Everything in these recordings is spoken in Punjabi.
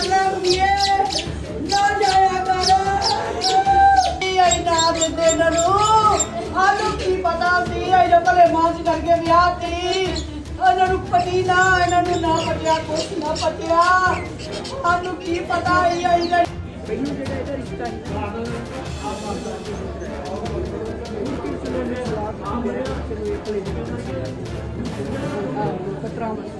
ਕਰ ਲਾਂਗੇ ਨਾ ਜਾਇਆ ਕਰ ਇਹ ਆਈ ਨਾ ਦਿੰਦੇ ਇਹਨਾਂ ਨੂੰ ਆਲੂ ਕੀ ਪਤਾ ਸੀ ਇਹ ਭਲੇ ਮਾਂਜ ਕਰਕੇ ਵਿਆਹ ਤੀ ਇਹਨਾਂ ਨੂੰ ਪਤੀ ਨਾ ਇਹਨਾਂ ਨੂੰ ਨਾ ਪਟਿਆ ਕੁਛ ਨਾ ਪਟਿਆ ਆਲੂ ਕੀ ਪਤਾ ਇਹ ਆਈ ਨਾ ਪਹਿਲਾਂ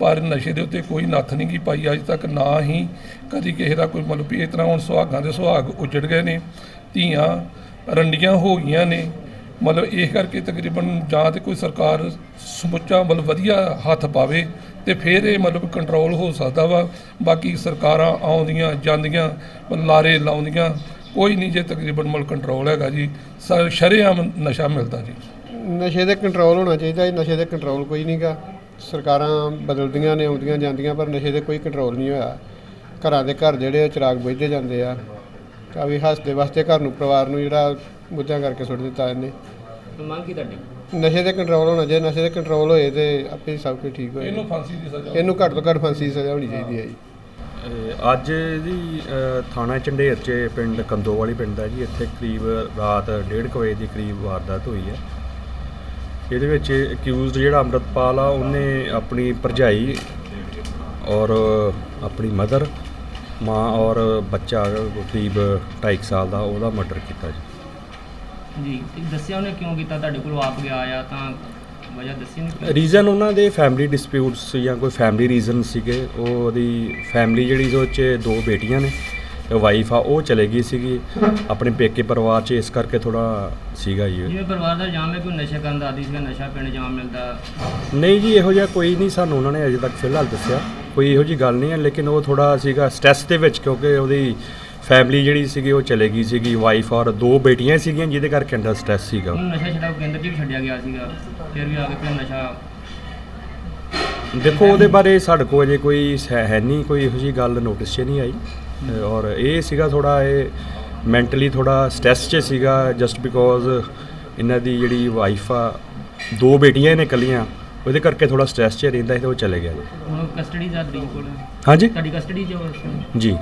ਪਰ ਨਸ਼ੇ ਦੇ ਉੱਤੇ ਕੋਈ ਨੱਥ ਨਹੀਂ ਕੀ ਪਾਈ। ਅੱਜ ਤੱਕ ਨਾ ਹੀ ਕਦੀ ਕਿਸੇ ਦਾ ਕੋਈ ਮਤਲਬ ਵੀ ਇਸ ਤਰ੍ਹਾਂ ਹੁਣ ਸੁਹਾਗਾਂ ਦੇ ਸੁਹਾਗ ਉਜੜ ਗਏ ਨੇ, ਧੀਆਂ ਰੰਡੀਆਂ ਹੋ ਗਈਆਂ ਨੇ। ਮਤਲਬ ਇਸ ਕਰਕੇ ਤਕਰੀਬਨ ਜਾਂ ਤੇ ਕੋਈ ਸਰਕਾਰ ਸਮੁੱਚਾ ਮਤਲਬ ਵਧੀਆ ਹੱਥ ਪਾਵੇ ਤੇ ਫਿਰ ਇਹ ਮਤਲਬ ਕੰਟਰੋਲ ਹੋ ਸਕਦਾ ਵਾ। ਬਾਕੀ ਸਰਕਾਰਾਂ ਆਉਂਦੀਆਂ, ਜਾਂਦੀਆਂ ਲਾਰੇ ਲਾਉਂਦੀਆਂ, ਕੋਈ ਨਹੀਂ ਜੇ ਤਕਰੀਬਨ ਮਤਲਬ ਕੰਟਰੋਲ ਹੈਗਾ ਜੀ। ਸ਼ਰੇਆਮ ਨਸ਼ਾ ਮਿਲਦਾ ਜੀ। ਨਸ਼ੇ ਦੇ ਕੰਟਰੋਲ ਹੋਣਾ ਚਾਹੀਦਾ, ਇਹ ਨਸ਼ੇ ਦੇ ਕੰਟਰੋਲ ਕੋਈ ਨਹੀਂਗਾ ਸਰਕਾਰਾਂ ਬਦਲਦੀਆਂ ਨੇ ਆਉਂਦੀਆਂ ਜਾਂਦੀਆਂ ਪਰ ਨਸ਼ੇ ਦੇ ਕੋਈ ਕੰਟਰੋਲ ਨਹੀਂ ਹੋਇਆ। ਘਰਾਂ ਦੇ ਘਰ ਜਿਹੜੇ ਚਿਰਾਗ ਬੁਝਦੇ ਜਾਂਦੇ ਆ। ਤਾਂ ਵੀ ਹੱਸਦੇ ਵਾਸਤੇ ਘਰ ਨੂੰ ਪਰਿਵਾਰ ਨੂੰ ਜਿਹੜਾ ਬੁੱਝਾਂ ਕਰਕੇ ਸੁੱਟ ਦਿੱਤਾ ਇਹਨੇ। ਮੰਗ ਕੀ ਤੁਹਾਡੀ? ਨਸ਼ੇ ਦੇ ਕੰਟਰੋਲ ਹੋਣਾ ਜੇ ਨਸ਼ੇ ਦੇ ਕੰਟਰੋਲ ਹੋਏ ਤੇ ਆਪੇ ਸਭ ਕੁਝ ਠੀਕ ਹੋਏ। ਇਹਨੂੰ ਫਾਂਸੀ ਦੀ ਸਜ਼ਾ ਇਹਨੂੰ ਘੱਟ ਤੋਂ ਘੱਟ ਫਾਂਸੀ ਦੀ ਸਜ਼ਾ ਹੋਣੀ ਚਾਹੀਦੀ ਹੈ ਜੀ। ਅੱਜ ਦੀ ਅ, ਥਾਣਾ ਚੰਡੇਰ 'ਚ ਪਿੰਡ ਕੰਦੋਵਾਲੀ ਪਿੰਡ ਦਾ ਜੀ ਇੱਥੇ ਕਰੀਬ ਰਾਤ 1:30 ਵਜੇ ਦੀ ਕਰੀਬ ਵਾਰਦਾਤ ਹੋਈ ਹੈ। ਇਹਦੇ ਵਿੱਚ ਅਕਿਊਜ਼ਡ ਜਿਹੜਾ ਅੰਮ੍ਰਿਤਪਾਲ ਆ ਉਹਨੇ ਆਪਣੀ ਭਰਜਾਈ ਔਰ ਆਪਣੀ ਮਦਰ ਮਾਂ ਔਰ ਬੱਚਾ ਕਰੀਬ 2.5 ਸਾਲ ਦਾ ਉਹਦਾ ਮਰਡਰ ਕੀਤਾ ਜੀ। ਜੀ ਤੇ ਦੱਸਿਆ ਉਹਨੇ ਕਿਉਂ ਕੀਤਾ? ਤੁਹਾਡੇ ਕੋਲ ਆਪ ਗਿਆ ਆ ਤਾਂ ਵਜ੍ਹਾ ਦੱਸੀ ਨਹੀਂ ਰੀਜ਼ਨ ਉਹਨਾਂ ਦੇ ਫੈਮਿਲੀ ਡਿਸਪਿਊਟਸ ਜਾਂ ਕੋਈ ਫੈਮਿਲੀ ਰੀਜ਼ਨ ਸੀਗੇ ਉਹ ਉਹਦੀ ਫੈਮਿਲੀ ਜਿਹੜੀ ਉਹ 'ਚ ਦੋ ਬੇਟੀਆਂ ਨੇ ਵਾਈਫ ਆ ਉਹ ਚਲੇ ਗਈ ਸੀਗੀ। ਆਪਣੇ ਪੇਕੇ ਪਰਿਵਾਰ 'ਚ ਇਸ ਕਰਕੇ ਥੋੜਾ ਸੀਗਾ ਜੀ। ਜਿਵੇਂ ਪਰਿਵਾਰ ਦਾ ਇਲਜ਼ਾਮ ਹੈ ਕਿ ਉਹ ਨਸ਼ਾ ਕਰਨ ਦਾ ਆਦੀ ਸੀਗਾ ਨਸ਼ਾ ਪਿੰਡ ਜਾਮ ਮਿਲਦਾ। ਨਹੀਂ ਜੀ ਇਹੋ ਜਿਹਾ ਕੋਈ ਨਹੀਂ ਸਾਨੂੰ ਉਹਨਾਂ ਨੇ ਅਜੇ ਤੱਕ ਫਿਲਹਾਲ ਦੱਸਿਆ। ਕੋਈ ਇਹੋ ਜੀ ਗੱਲ ਨਹੀਂ ਹੈ ਲੇਕਿਨ ਉਹ ਥੋੜਾ ਸੀਗਾ ਸਟ੍ਰੈਸ ਦੇ ਵਿੱਚ ਕਿਉਂਕਿ ਉਹਦੀ ਫੈਮਿਲੀ ਜਿਹੜੀ ਸੀਗੀ ਉਹ ਚਲੇ ਗਈ ਸੀਗੀ ਵਾਈਫ ਔਰ ਦੋ ਬੇਟੀਆਂ ਸੀਗੀਆਂ ਜਿਹਦੇ ਕਰਕੇ ਅੰਦਰ ਸਟ੍ਰੈਸ ਸੀਗਾ। ਉਹਨੂੰ ਨਸ਼ਾ ਛਡਾਓ ਕੇਂਦਰ 'ਚ ਵੀ ਛੱਡਿਆ ਗਿਆ ਸੀਗਾ ਫਿਰ ਵੀ ਆ ਕੇ ਫਿਰ ਨਸ਼ਾ ਦੇਖੋ ਉਹਦੇ ਬਾਰੇ ਸਾਡੇ ਕੋਲ ਅਜੇ ਕੋਈ ਹੈ ਹੈ ਨਹੀਂ ਕੋਈ ਇਹੋ ਜੀ ਗੱਲ ਨੋਟਿਸ 'ਚ ਨਹੀਂ ਆਈ। ਔਰ ਇਹ ਸੀਗਾ ਥੋੜਾ ਇਹ ਮੈਂਟਲੀ ਥੋੜਾ ਸਟ੍ਰੈਸ 'ਚ ਸੀਗਾ ਜਸਟ ਬਿਕੋਜ਼ ਇਹਨਾਂ ਦੀ ਜਿਹੜੀ ਵਾਈਫ ਆ ਦੋ ਬੇਟੀਆਂ ਨੇ ਇਕੱਲੀਆਂ ਉਹਦੇ ਕਰਕੇ ਥੋੜਾ ਸਟ੍ਰੈਸ 'ਚ ਰਹਿੰਦਾ ਸੀ ਤੇ ਉਹ ਚਲੇ ਗਿਆ ਜੀ ਹੁਣ ਕਸਟਡੀ ਦਾ ਤਰੀਕ ਕੋਲ ਹੈ। ਹਾਂਜੀ ਤੁਹਾਡੀ ਕਸਟਡੀ? ਜੀ